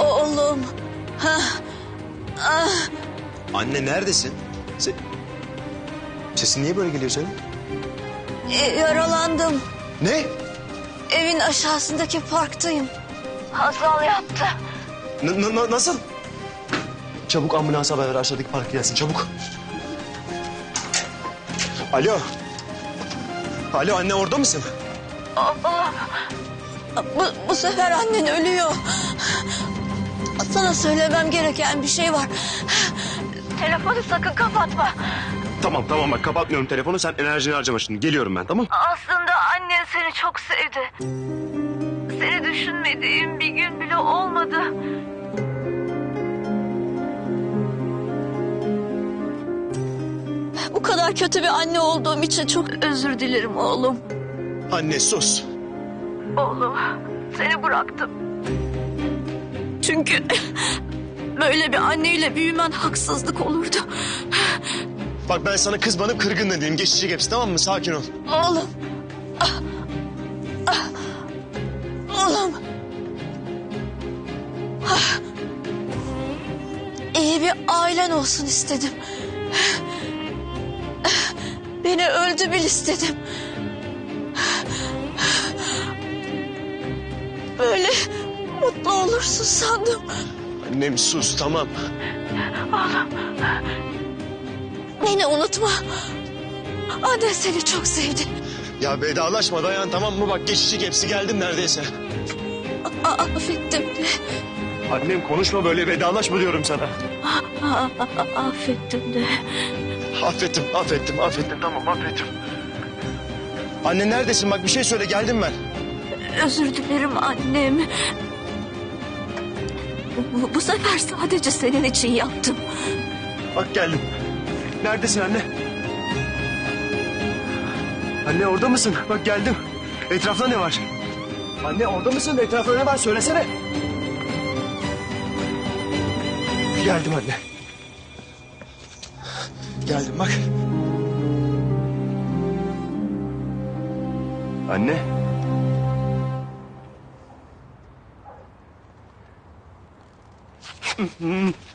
O- oğlum. Ha, Anne neredesin? Se- Sesin niye böyle geliyor senin? e, yaralandım. Ne? Evin aşağısındaki parktayım. Hazal yaptı. N- nasıl? Çabuk ambulans haber ver aşağıdaki park gelsin çabuk. Alo. Alo anne orada mısın? Bu, bu sefer annen ölüyor. Sana söylemem gereken bir şey var. Telefonu sakın kapatma. Tamam tamam bak kapatmıyorum telefonu sen enerjini harcama şimdi geliyorum ben tamam. Aslında annen seni çok sevdi. Seni düşünmediğim bir gün bile olmadı. Bu kadar kötü bir anne olduğum için çok özür dilerim oğlum. Anne sus. Oğlum seni bıraktım. Çünkü böyle bir anneyle büyümen haksızlık olurdu. Bak ben sana kızmadım kırgın dedim geçecek hepsi tamam mı sakin ol. Oğlum. Ah, ah. Oğlum. Ah. İyi bir ailen olsun istedim. Beni öldü bil istedim. Böyle mutlu olursun sandım. Annem sus tamam. Beni unutma. Annen seni çok sevdi. Ya vedalaşma dayan tamam mı bak geçecek hepsi geldim neredeyse. A- affettim. Annem konuşma böyle vedalaşma diyorum sana. A- affettim de. Affettim, affettim, affettim. Tamam, affettim. Anne neredesin? Bak bir şey söyle, geldim ben. Özür dilerim annem. Bu, bu sefer sadece senin için yaptım. Bak geldim. Neredesin anne? Anne orada mısın? Bak geldim. Etrafta ne var? Anne orada mısın? Etrafta ne var? Söylesene. Geldim anne. Geldim bak. Anne. Mm-hmm.